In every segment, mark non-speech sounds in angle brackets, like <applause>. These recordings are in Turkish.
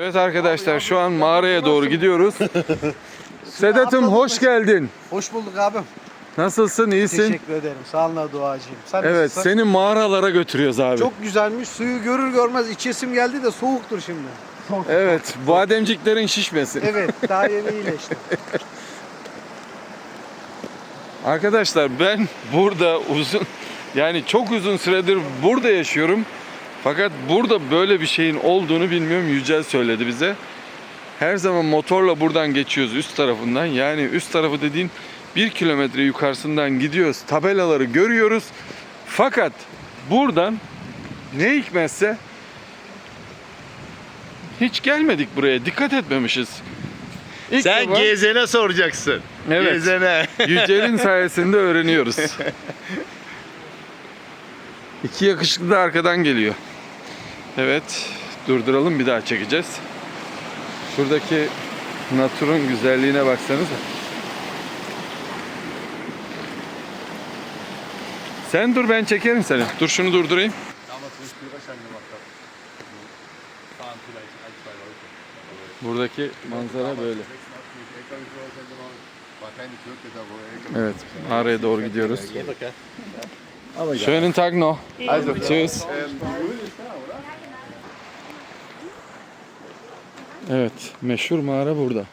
Evet arkadaşlar şu an mağaraya doğru gidiyoruz. <laughs> Sedat'ım hoş geldin. Hoş bulduk abim. Nasılsın? İyisin? Teşekkür ederim. Sağ olun duacıyım. Sen Evet nasılsın? seni mağaralara götürüyoruz abi. Çok güzelmiş. Suyu görür görmez içesim geldi de soğuktur şimdi. Evet bademciklerin şişmesin. Evet <laughs> daha yeni iyileşti. Arkadaşlar ben burada uzun yani çok uzun süredir burada yaşıyorum. Fakat burada böyle bir şeyin olduğunu bilmiyorum. Yücel söyledi bize. Her zaman motorla buradan geçiyoruz üst tarafından. Yani üst tarafı dediğin bir kilometre yukarısından gidiyoruz. Tabelaları görüyoruz. Fakat buradan ne hikmetse hiç gelmedik buraya. Dikkat etmemişiz. İlk Sen defa- gezene soracaksın. Evet. Gezene. <laughs> Yücel'in sayesinde öğreniyoruz. <laughs> İki yakışıklı da arkadan geliyor. Evet, durduralım bir daha çekeceğiz. Şuradaki naturun güzelliğine baksanıza. Sen dur ben çekerim seni. Dur şunu durdurayım. Buradaki manzara böyle. Evet, mağaraya doğru gidiyoruz. Schönen Tag noch. Tschüss. Evet, meşhur mağara burada.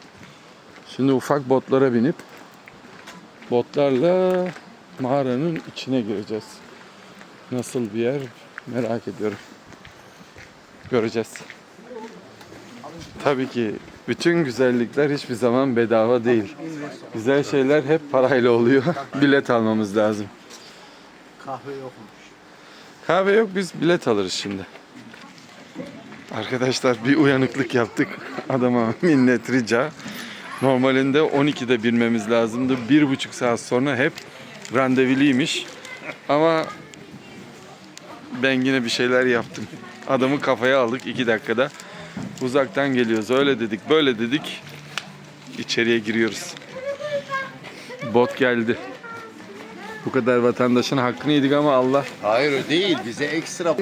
Şimdi ufak botlara binip botlarla mağaranın içine gireceğiz. Nasıl bir yer merak ediyorum. Göreceğiz. Tabii ki bütün güzellikler hiçbir zaman bedava değil. Güzel şeyler hep parayla oluyor. <laughs> Bilet almamız lazım. Kahve yokmuş. Kahve yok biz bilet alırız şimdi. Arkadaşlar bir uyanıklık yaptık. Adama minnet rica. Normalinde 12'de binmemiz lazımdı. Bir buçuk saat sonra hep randeviliymiş. Ama ben yine bir şeyler yaptım. Adamı kafaya aldık iki dakikada. Uzaktan geliyoruz. Öyle dedik, böyle dedik. İçeriye giriyoruz. Bot geldi. Bu kadar vatandaşın hakkını yedik ama Allah Hayır o değil. Bize ekstra.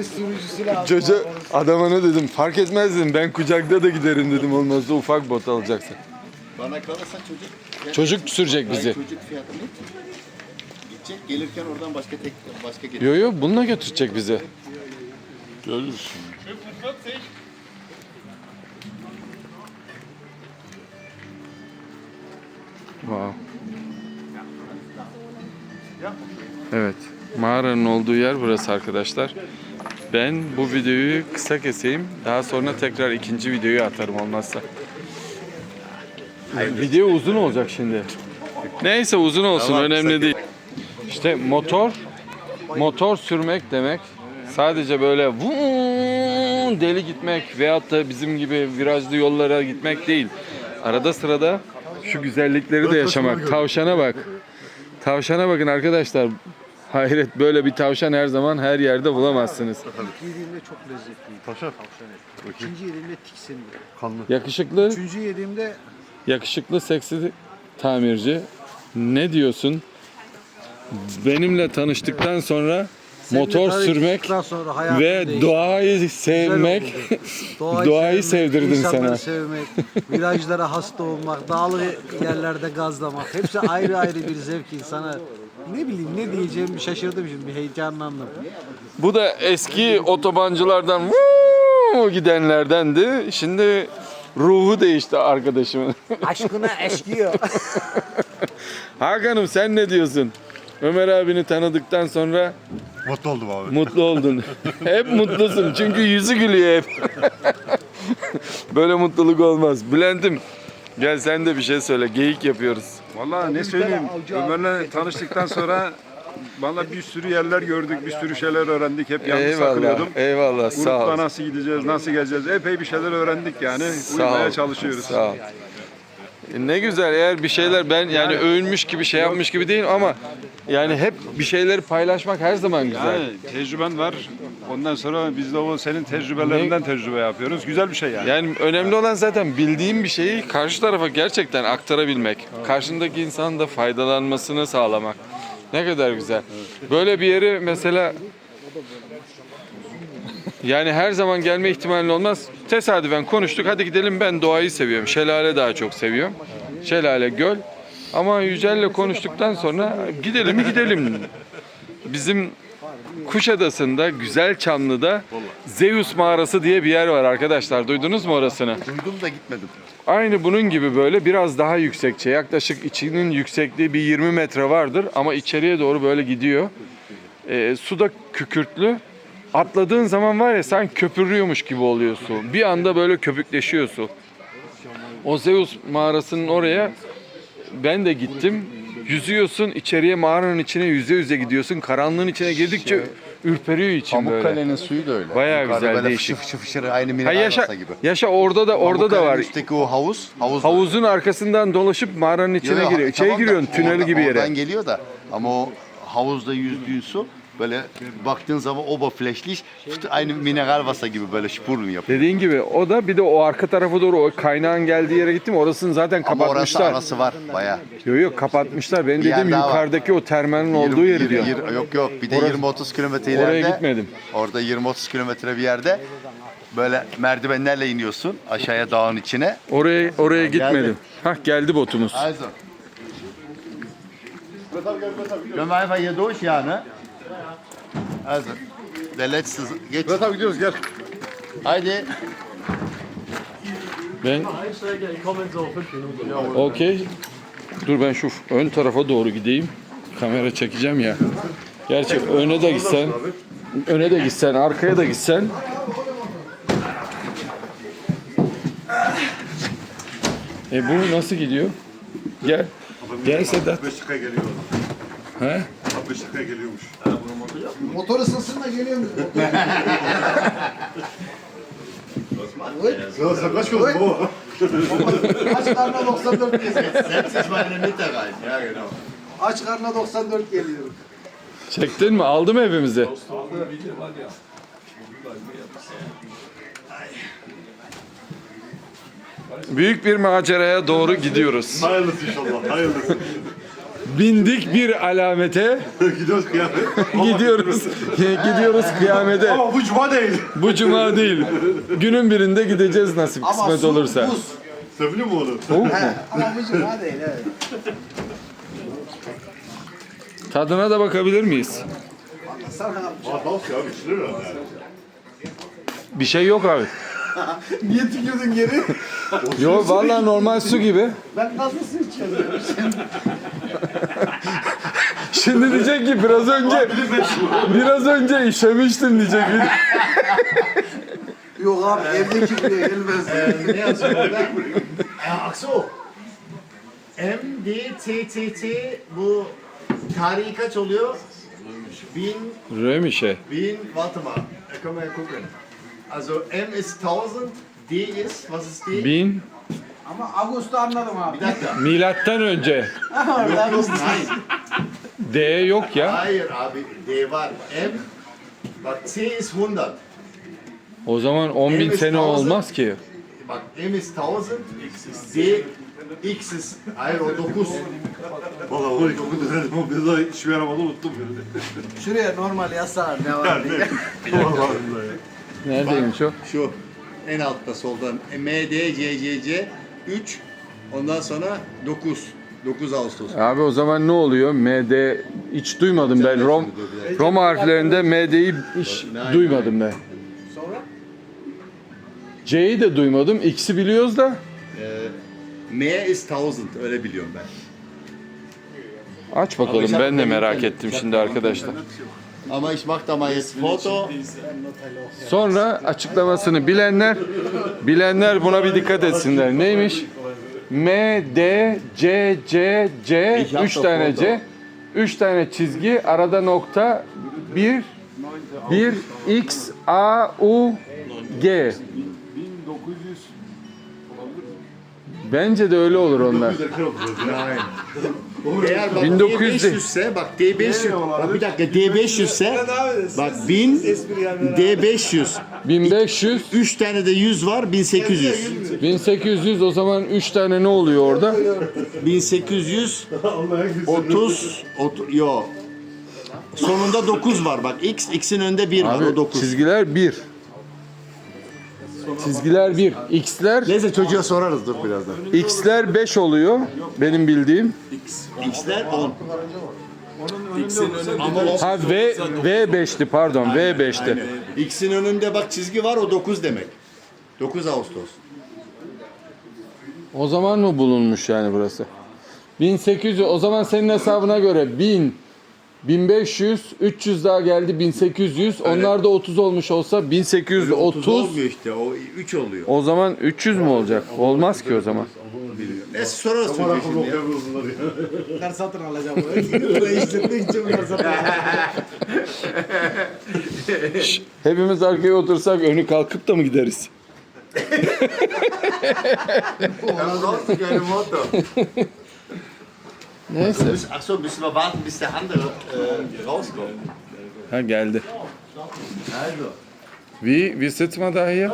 Çocuğa adama ne dedim fark etmez dedim ben kucakta da giderim dedim olmazsa ufak bot alacaksın. bana kalırsa çocuk Çocuk sürecek bizi. çocuk fiyatı ne? Gidecek gelirken oradan başka tek başka gelecek. Yo yo bununla götürecek bizi. Görürüz. Wow. Evet. Mağaranın olduğu yer burası arkadaşlar. Ben bu videoyu kısa keseyim. Daha sonra tekrar ikinci videoyu atarım olmazsa. Video uzun olacak şimdi. Neyse uzun olsun Tamam, önemli değil. İşte motor motor sürmek demek sadece böyle vuuu deli gitmek veyahut da bizim gibi virajlı yollara gitmek değil. Arada sırada şu güzellikleri de yaşamak. Tavşana bak. Tavşana bakın arkadaşlar. Hayret böyle bir tavşan her zaman her yerde bulamazsınız. İlk yediğimde çok lezzetliydi. Tavşan. Tavşan eti. İkinci yediğimde tiksindim. Yakışıklı, Üçüncü yediğimde yakışıklı seksi tamirci. Ne diyorsun? Benimle tanıştıktan sonra motor sürmek tanıştıktan sonra hayatım ve değişti. doğayı sevmek Doğayı, Doğayı sevmek, sevdirdim insanları sana. sevmek, virajlara hasta olmak, dağlı yerlerde gazlamak. Hepsi ayrı ayrı bir zevk insana. Ne bileyim ne diyeceğimi şaşırdım şimdi. Bir heyecanlandım. Bu da eski otobancılardan gidenlerdendi. Şimdi ruhu değişti arkadaşımın. Aşkına eşkiyor. <laughs> Hakan'ım sen ne diyorsun? Ömer abini tanıdıktan sonra Mutlu oldum abi. mutlu oldun. <laughs> hep mutlusun çünkü yüzü gülüyor hep. <laughs> Böyle mutluluk olmaz. Bülent'im gel sen de bir şey söyle. Geyik yapıyoruz. Vallahi ne söyleyeyim. Ömer'le tanıştıktan sonra vallahi bir sürü yerler gördük, bir sürü şeyler öğrendik. Hep yalnız Eyvallah. takılıyordum. Eyvallah. Sağ Grupla ol. nasıl gideceğiz, nasıl gezeceğiz epey bir şeyler öğrendik yani. Sağ Uymaya ol. çalışıyoruz. Sağ ol. Ne güzel eğer bir şeyler ben yani övünmüş gibi şey yapmış gibi değil ama yani hep bir şeyleri paylaşmak her zaman güzel. Yani tecrüben var. Ondan sonra biz de o senin tecrübelerinden tecrübe yapıyoruz. Güzel bir şey yani. Yani önemli olan zaten bildiğin bir şeyi karşı tarafa gerçekten aktarabilmek. Karşındaki insanın da faydalanmasını sağlamak. Ne kadar güzel. Böyle bir yeri mesela yani her zaman gelme ihtimalin olmaz. Tesadüfen konuştuk. Hadi gidelim ben doğayı seviyorum. Şelale daha çok seviyorum. Şelale, göl. Ama Yücel'le konuştuktan sonra gidelim mi gidelim. Bizim Kuşadası'nda, Güzel Çamlı'da Zeus mağarası diye bir yer var arkadaşlar. Duydunuz mu orasını? Duydum da gitmedim. Aynı bunun gibi böyle biraz daha yüksekçe. Yaklaşık içinin yüksekliği bir 20 metre vardır ama içeriye doğru böyle gidiyor. Ee, su da kükürtlü. Atladığın zaman var ya sen köpürüyormuş gibi oluyor su. Bir anda böyle köpükleşiyor su. O Zeus mağarasının oraya ben de gittim. Yüzüyorsun içeriye mağaranın içine yüze yüze gidiyorsun. Karanlığın içine girdikçe ürperiyor için böyle. Pamukkale'nin suyu da öyle. Bayağı Yukarıda güzel, böyle değişik. Fışır fışır fışır aynı mineral yaşa, gibi. yaşa orada da orada da Pamukkale'nin var. üstteki o havuz. Havuz. Havuzun arkasından dolaşıp mağaranın içine Yo, yo, giriyor. İçeri tamam da giriyorsun tünel oradan- gibi yere. Oradan geliyor da ama o havuzda yüzdüğün su böyle baktığın zaman oberflächlich işte aynı mineral vasa gibi böyle spurun yapıyor. Dediğin gibi o da bir de o arka tarafa doğru o kaynağın geldiği yere gittim. Orasını zaten Ama orası kapatmışlar. arası var bayağı. Yok yok kapatmışlar. Bir yer dediğim daha var. yukarıdaki o termalin olduğu yeri diyor. yok yok bir de Orası- 20-30 kilometre ileride. Oraya gitmedim. Orada 20-30 kilometre bir yerde böyle merdivenlerle iniyorsun aşağıya dağın içine. Oraya oraya gitmedim. Hah geldi botumuz. Also. Können wir einfach hier ne? Der letzte. Geht's? Murat abi gidiyoruz gel. Haydi. Ben Okey. Dur ben şu ön tarafa doğru gideyim. Kamera çekeceğim ya. Gerçi öne de gitsen, öne de gitsen, arkaya da gitsen. E bu nasıl gidiyor? Gel. Gel Sedat. 5 dakika geliyor. He? 5 dakika geliyormuş. Motor ısınsın da geliyor mu? Ya sen kaç yılın bu? Aç karnına 94 geliyor. Der Mitte rein. Ja, genau. Aç karnına 94 geliyor. Çektin mi? Aldı mı evimizi? Büyük bir maceraya doğru gidiyoruz. Hayırlısı inşallah. Hayırlısı. Bindik bir alamete, Gidiyoruz kıyamet. <laughs> gidiyoruz. <laughs> gidiyoruz kıyamete. Ama bu cuma değil. Bu cuma değil. Günün birinde gideceğiz nasip kısmet olursa. Sen biliyor musun onu? Soğuk mu? Ama bu cuma değil evet. Tadına da bakabilir miyiz? İçilir herhalde. Bir şey yok abi. <laughs> niye tükürdün geri? Yok vallahi normal su gibi. Ben nasıl su içiyorum? <laughs> Şimdi diyecek ki biraz önce biraz önce işemiştim diyecek. <laughs> Yok abi evdeki buraya gelmez. Ne yazıyor orada? Ach so. M, D, T, T, T bu tarihi kaç oluyor? Bin, Römişe. bin, wir ja gucken. Also M ist 1000, D ist, was ist D? Bin Ama Ağustos'ta anladım abi. Bir dakika. milattan önce. <laughs> Nein. D yok ya. Hayır abi D var. M bak C is 100. O zaman 10 bin sene olmaz ki. Bak M is 1000. D X is hayır o 9. Valla onu ilk okudum dedim ama bir daha hiçbir yaramadı unuttum. Şuraya normal yazsana ne var diye. <laughs> Vallahi billahi. Neredeymiş o? Şu en altta soldan M D C C C 3 ondan sonra 9. 9 Ağustos. Abi o zaman ne oluyor? MD hiç duymadım ben. Rom Roma harflerinde MD'yi hiç duymadım ben. Sonra? C'yi de duymadım. X'i biliyoruz da. M is 1000 öyle biliyorum ben. Aç bakalım. Ben de merak ettim şimdi arkadaşlar. Ama ich mach da mal jetzt Foto. Sonra açıklamasını bilenler bilenler buna bir dikkat etsinler. Neymiş? M, D, C, C, C, 3 tane C. 3 tane çizgi, arada nokta, 1, 1, X, A, U, G. Bence de öyle olur onlar. Eğer bak 1900 D500 ise bak D500 bak bir dakika D500 ise bak 1000 D500 1500, 3 tane de 100 var 1800 1800 o zaman 3 tane ne oluyor orada? 1800 30 ot- yo. Sonunda 9 var bak X X'in önünde 1 var o Abi 9 çizgiler 1. Çizgiler 1. X'ler Neyse çocuğa sorarız dur birazdan. X'ler 5 oluyor benim bildiğim. X'ler 10. Ha V V 5'ti pardon V 5'ti. X'in önünde bak çizgi var o 9 demek. 9 Ağustos. O zaman mı bulunmuş yani burası? 1800 o zaman senin hesabına göre 1000 1500 300 daha geldi 1800 onlar da 30 olmuş olsa 1830 olmuyor işte o 3 oluyor. o zaman 300 mü olacak? Olmaz ki o zaman. Neyse sorarız çocuğa şimdi ya. Bunlar satın alacağım. Burayı işletmek için bunlar satın Hepimiz arkaya otursak önü kalkıp da mı gideriz? Dann brauchst du keine Motor. Neyse. Ach so, müssen wir warten, bis der andere äh, rauskommt. Ha geldi. Also. Wie, wie sitzt man da hier?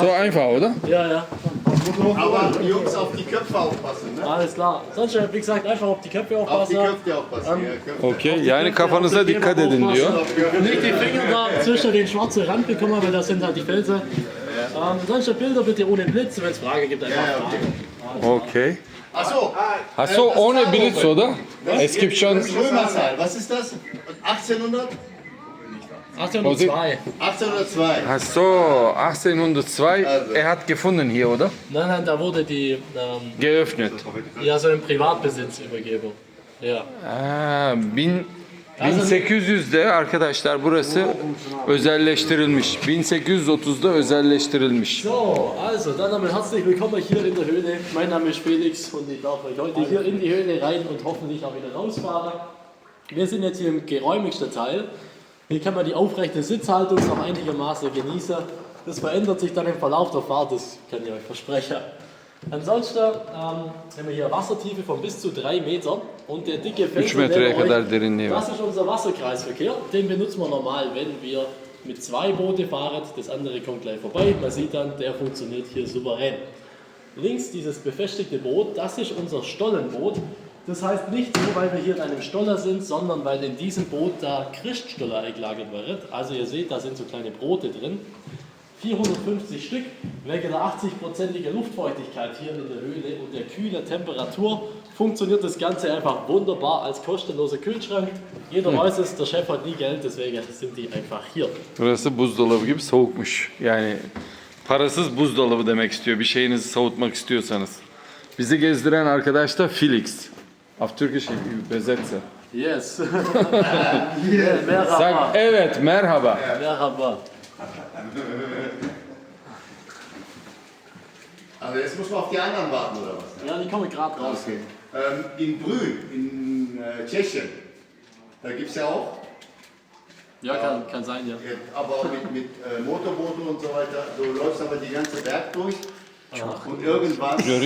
So einfach, oder? Ja, ja, Aber die Jungs auf die Köpfe aufpassen, ne? alles klar. Sonst, wie gesagt, einfach auf die Köpfe Auf die aufpassen. Köpfe aufpassen. Ja, Köpfe. Okey. Yani kafanıza dikkat edin diyor. Nicht die Finger da zwischen den schwarzen Rand bekommen, weil das sind halt die Felsen. Ähm, sonst Bilder bitte ohne Blitz. Wenn es Frage gibt, einfach fragen. Okey. Ach so, Ha so ohne Blitz, oder? Es gibt schon Römerzahl, was ist das? 1800? 1802. 1802. Ha so 1802. Er hat gefunden hier, oder? Nein, nein, da wurde die ähm, Geöffnet. ja so in Privatbesitz übergeben. Ja. Ha, bin 1800'de arkadaşlar burası özelleştirilmiş. 1830'da özelleştirilmiş. So, also dann einmal herzlich willkommen hier in der Höhle. Mein Name ist Felix und ich darf euch heute hier in die Höhle rein und hoffentlich auch wieder rausfahren. Wir sind jetzt hier im geräumigsten Teil. Hier kann man die aufrechte Sitzhaltung noch einigermaßen genießen. Das verändert sich dann im Verlauf der Fahrt, das kann ich euch versprechen. Ansonsten ähm, haben wir hier Wassertiefe von bis zu 3 Meter und der dicke Felsen euch. Das ist unser Wasserkreisverkehr. Den benutzen wir normal, wenn wir mit zwei Boote fahren. Das andere kommt gleich vorbei. Man sieht dann, der funktioniert hier souverän. Links dieses befestigte Boot, das ist unser Stollenboot. Das heißt nicht nur, weil wir hier in einem Stoller sind, sondern weil in diesem Boot da Christstoller eingelagert wird. Also ihr seht, da sind so kleine Brote drin. 450 Stück, wegen der 80-prozentigen Luftfeuchtigkeit hier in der Höhle und der kühlen Temperatur funktioniert das Ganze einfach wunderbar als kostenloser Kühlschrank. Jeder weiß es, der Chef hat nie Geld, deswegen sind die einfach hier. Burası buzdolabı gibi soğukmuş. Yani parasız buzdolabı demek istiyor. Bir şeyinizi soğutmak istiyorsanız. Bizi gezdiren arkadaş da Felix. Auf Türkisch übersetze. <laughs> <laughs> Yes. Merhaba. Sag evet merhaba. Merhaba. <laughs> Also jetzt muss man auf die anderen warten, oder was? Ja, die kommen gerade raus. Okay. Ähm, in Brünn, in äh, Tschechien, da gibt es ja auch, Ja, kann, kann sein, ja. äh, aber auch mit, mit äh, Motorbooten und so weiter. Du läufst aber die ganze Berg durch und irgendwann, äh,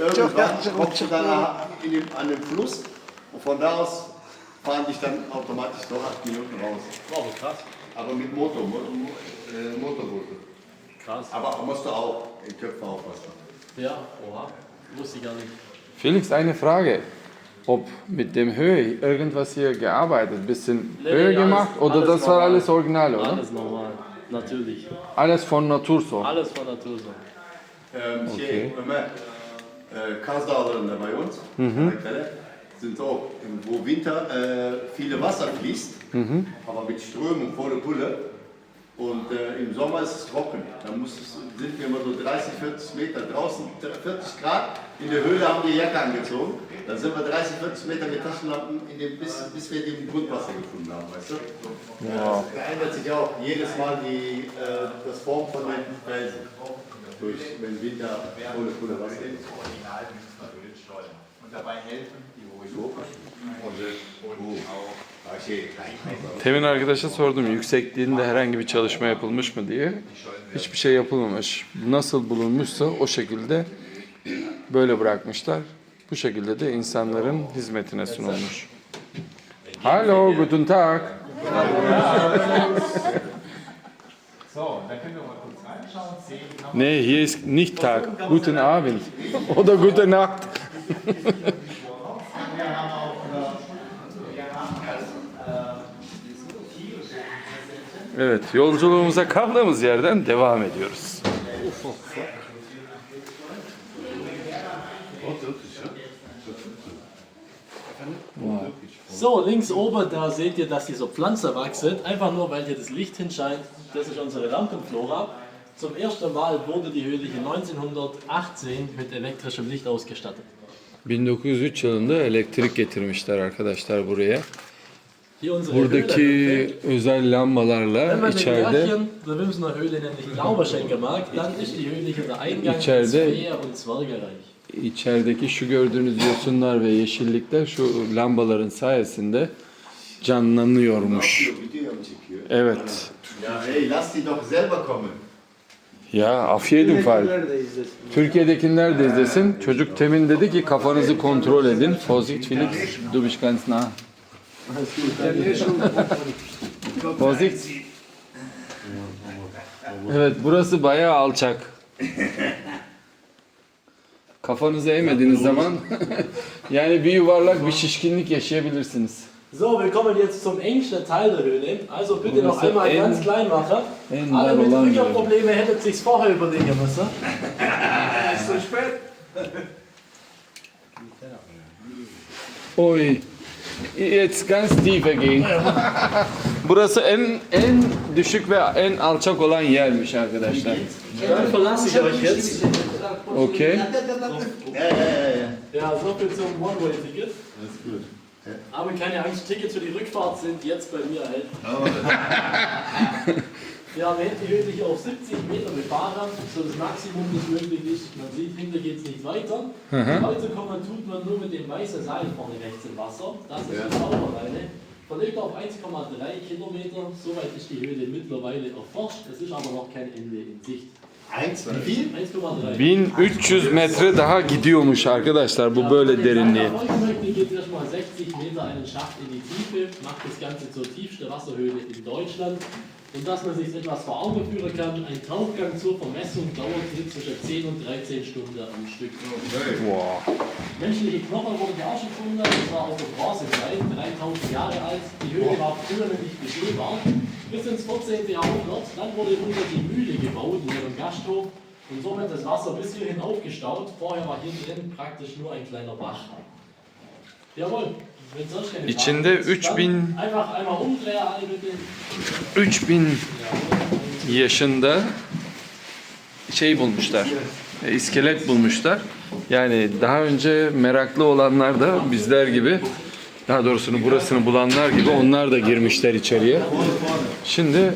irgendwann kommst du dann in dem, an den Fluss und von da aus fahren dich dann automatisch noch acht Minuten raus. Wow, krass. Aber mit Motor, Mo äh, Motorboote. Krass. Aber musst du auch in Köpfe aufpassen. Ja, oha. Wusste ich gar nicht. Felix, eine Frage. Ob mit dem Höhe irgendwas hier gearbeitet, bisschen Nee, Höhe nee, alles- gemacht oder alles das war normal. alles original, oder? Alles normal. Natürlich. Alles von Natur so. Alles von Natur so. Ähm, Okay. Şey, Ömer, e, Kaz Dağları'nda bei uns, Kanakkale, sind auch, wo Winter äh, viele Wasser fließt, aber mit Strömung volle Pulle. Und äh, im Sommer ist es trocken. Da muss es, sind wir immer so 30, 40 Meter draußen, 40 Grad. In der Höhle haben wir Jacke angezogen. Dann sind wir 30, 40 Meter mit Taschenlampen, in dem, bis, bis wir den Grundwasser gefunden haben, weißt du? Ja. Da ändert sich auch jedes Mal die, äh, das Form von den Felsen. Durch, wenn Winter Pulle Wasser ist. Und dabei helfen die Temin arkadaşa sordum yüksekliğinde herhangi bir çalışma yapılmış mı diye. Hiçbir şey yapılmamış. Nasıl bulunmuşsa o şekilde böyle bırakmışlar. Bu şekilde de insanların hizmetine sunulmuş. Hallo, guten Tag. Nee, hier ist nicht Tag. Guten Abend. Oder gute Nacht. Evet, yolculuğumuza kaldığımız yerden devam ediyoruz. So, links oben, da seht ihr, dass dieser Pflanze wachsen. Einfach nur, weil hier das Licht hinscheint. Das ist unsere Lampenflora. Zum ersten Mal wurde die Höhle hier 1918 mit elektrischem Licht ausgestattet. 1903 yılında elektrik getirmişler arkadaşlar buraya. Buradaki özel lambalarla içeride İçeride- içerideki şu gördüğünüz yosunlar ve yeşillikler şu lambaların sayesinde canlanıyormuş. Evet. Ya de izlesin. Türkiye'dekiler de izlesin. Çocuk temin dedi ki kafanızı kontrol edin. Vorsicht Felix, du bist ganz nah. Vorsicht. Evet burası bayağı alçak. Kafanızı eğmediğiniz zaman <laughs> yani bir yuvarlak bir şişkinlik yaşayabilirsiniz. So, wir kommen jetzt zum engsten Teil der Höhle. Also bitte noch einmal en- ganz klein machen. en Alle mit. Rückenprobleme hättet sich's vorher überlegen müssen. <laughs> Oy. Jetzt ganz tief again. Burası en en düşük ve en alçak olan yermiş arkadaşlar. Dann verlasse ich euch jetzt. Okey. Ja, ja, ja, ja. Ja, so viel zum One-Way-Ticket. Aber keine Angst, Tickets für die Rückfahrt sind jetzt bei mir erhältlich. <laughs> Ja, wir hätten die Höhle hier auf 70 Meter befahren, so das Maximum, das möglich ist. Man sieht, hinter geht es nicht weiter. Weiterkommen tut man nur mit dem weißen Seil vorne rechts im Wasser. Das ist die Taucherleine. Verlegt auf 1,3 Kilometer. Soweit ist die Höhle mittlerweile erforscht. Es ist aber noch kein Ende in Sicht. Eins, wie viel? 1,3. 1300 metre daha gidiyormuş arkadaşlar bu böyle derinliğe. Wenn ihr möchte, geht erstmal 60 Meter einen Schacht in die Tiefe, macht das Ganze zur tiefsten Wasserhöhle in Deutschland. Und dass man sich etwas vor Augen führen kann, ein Tauchgang zur Vermessung dauert hier zwischen 10 und 13 Stunden am Stück. Wow. Menschliche Knochen wurden hier auch schon gefunden, das war aus der Bronzezeit, 3000 Jahre alt. Die Höhle war früher noch nicht begehbar. Bis ins 14. Jahrhundert, dann wurde unter die Mühle gebaut, in ihrem Gasthof. Und somit das Wasser bis hierhin aufgestaut. Vorher war hier drin praktisch nur ein kleiner Bach. Jawohl. İçinde Fragen gibt, 3000 dann Einfach einmal umdrehen, alle bitte. 3000 yaşında şey bulmuşlar. e, iskelet bulmuşlar. Yani daha önce meraklı olanlar da bizler gibi daha doğrusunu burasını bulanlar gibi onlar da girmişler içeriye. Şimdi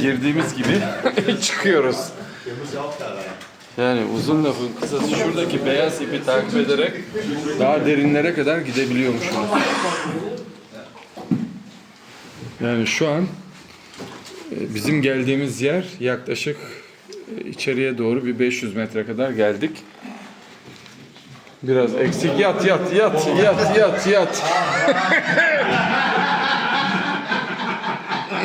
girdiğimiz gibi <laughs> çıkıyoruz. Yani uzun lafın kısası şuradaki beyaz ipi takip ederek daha derinlere kadar gidebiliyormuşsunuz. Yani şu an e, bizim geldiğimiz yer yaklaşık e, içeriye doğru bir 500 metre kadar geldik. Biraz eksik yat yat yat yat yat yat.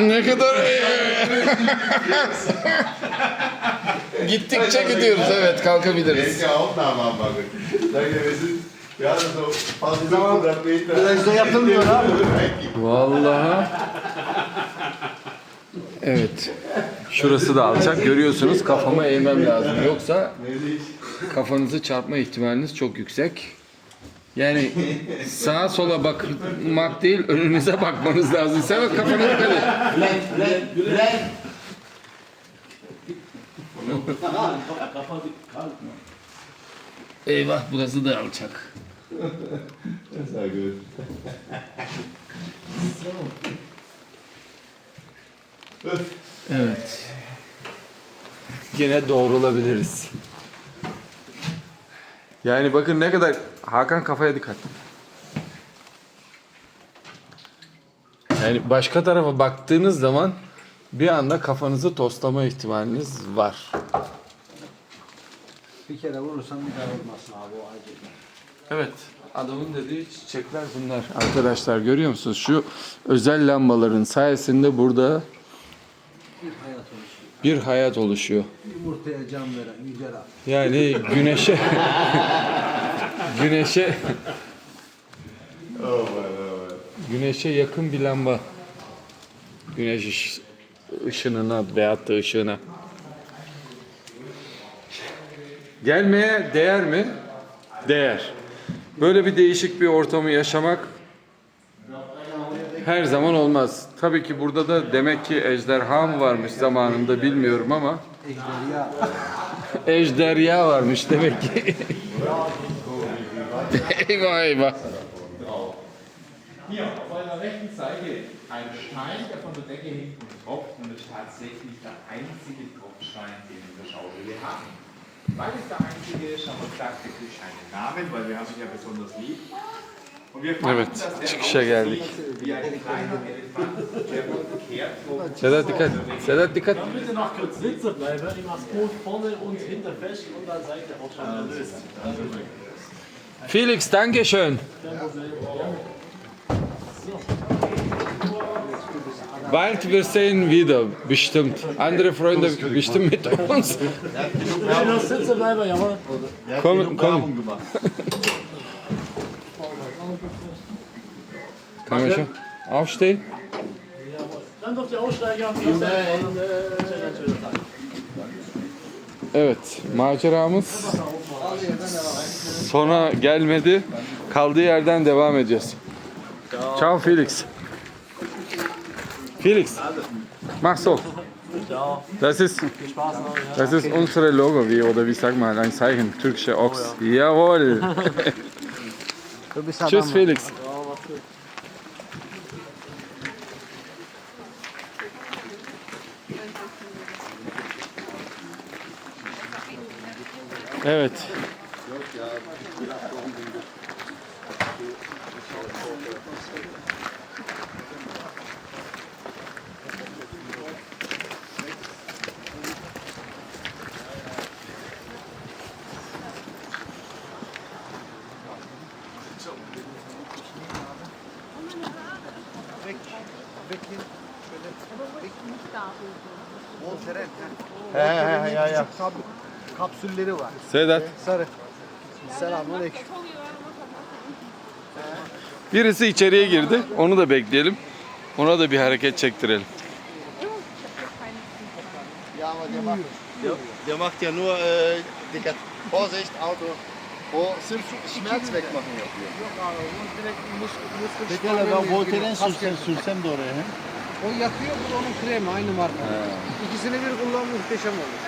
<laughs> ne kadar <laughs> Gittikçe gidiyoruz evet kalkabiliriz. Welche Aufnahme haben wir? Danke, wir sind gerade so ein paar 500 Meter. Virajda yapılmıyor abi. Vallahi. Evet. Şurası da alçak. Görüyorsunuz kafama eğmem lazım. Yoksa kafanızı çarpma ihtimaliniz çok yüksek. Yani sağa sola bakmak değil önünüze bakmanız lazım. Sen bak kafana dikkat et. Eyvah burası da alçak. Evet. Yine doğrulabiliriz. Yani bakın ne kadar Hakan kafaya dikkat. Yani başka tarafa baktığınız zaman bir anda kafanızı toslama ihtimaliniz var. Bir kere vurursan bir daha vurmasın abi o acı. Evet. Adamın dediği çiçekler bunlar. Arkadaşlar görüyor musunuz? Şu özel lambaların sayesinde burada Bir hayat oluşuyor. bir hayat oluşuyor. Yumurtaya can veren yüce Rabbim. Yani güneşe güneşe güneşe yakın bir lamba. Güneş iş- ışınına veyahut da ışığına. Gelmeye değer mi? Değer. Böyle bir değişik bir ortamı yaşamak her zaman olmaz. Tabii ki burada da demek ki ejderha mı varmış zamanında bilmiyorum ama ejderha varmış demek ki. <laughs> eyvah eyvah. Ein Stein, der von der Decke hinten tropft und ist tatsächlich der einzige Tropfstein, den wir in der Schauhöhle haben. Weil es der einzige ist, haben wir gesagt, der kriegt einen Namen, weil wir haben ihn ja besonders lieb. Und wir fanden, dass der aussieht wie ein kleiner Elefant, der. Sedat dikkat. Sedat dikkat. Dann bitte noch kurz sitzen bleiben. Ich mach's Boot vorne und hinter fest und dann seid ihr auch schon erlöst. Felix, danke Bald wir sehen wieder, bestimmt. Andere Freunde bestimmt mit uns. <laughs> Komm, komm. Kann man schon aufstehen? Dann schönen, schönen Tag. Evet, maceramız sona gelmedi. Kaldığı yerden devam edeceğiz. Ciao Felix. Felix, mach so. Das ist, das ist unsere Logo, wie, oder wie sag mal, ein Zeichen, türkische Ochs. Jawohl. Tschüss. Felix. Evet. Sedat. Sarı. Selamünaleyküm. Birisi içeriye girdi. Onu da bekleyelim. Ona da bir hareket çektirelim. Ja, aber der macht, der, der macht ja nur, äh, Digga, Vorsicht, Auto. O sırf Schmerz wegmachen yapıyor. Pekala ben Voltaren sürsem, sürsem de oraya. He? O yakıyor bu da onun kremi aynı marka. İkisini bir kullan muhteşem olur.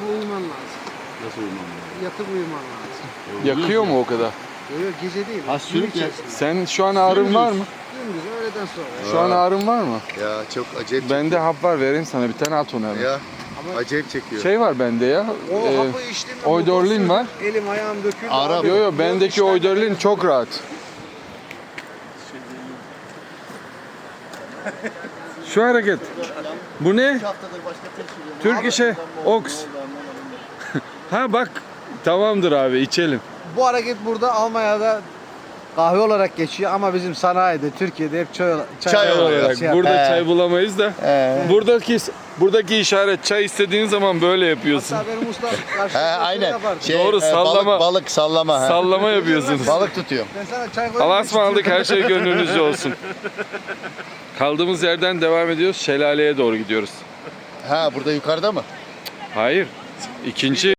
Ama uyuman lazım. Nasıl uyumam lazım? Yatıp uyuman lazım. Yakıyor mu o kadar? Yok yok gece değil. Ha, sürüp ya-. Sen şu an ağrın var mı? Gündüz öğleden sonra. Şu an ağrın var mı? Ya çok acayip Bende hap var vereyim sana bir tane at onu hemen. Ya acayip çekiyor. Şey var bende ya. O e, hapı içtim. ben Oydorlin var. Elim ayağım döküldü. Arap. abi. Yo yo bendeki Oydorlin çok rahat. Şu hareket. Bu ne? haftadır başka tek sürüyorum. Türk işe Ox. Ha bak. Tamamdır abi içelim. Bu hareket burada Almanya'da kahve olarak geçiyor ama bizim sanayide Türkiye'de hep çay, çay, Çay olarak. şey Burada yapıyor. çay bulamayız da. Buradaki buradaki işaret çay istediğin zaman böyle yapıyorsun. Hatta benim ustam <laughs> He aynen. yapardı. Şey, Doğru, e, sallama. Balık, balık sallama. he. Sallama yapıyorsunuz. <laughs> balık tutuyor. Ben sana çay koyayım. Allah'a ısmarladık her şey gönlünüzce olsun. <laughs> Kaldığımız yerden devam ediyoruz. Şelaleye doğru gidiyoruz. Ha burada yukarıda mı? Hayır. İkinci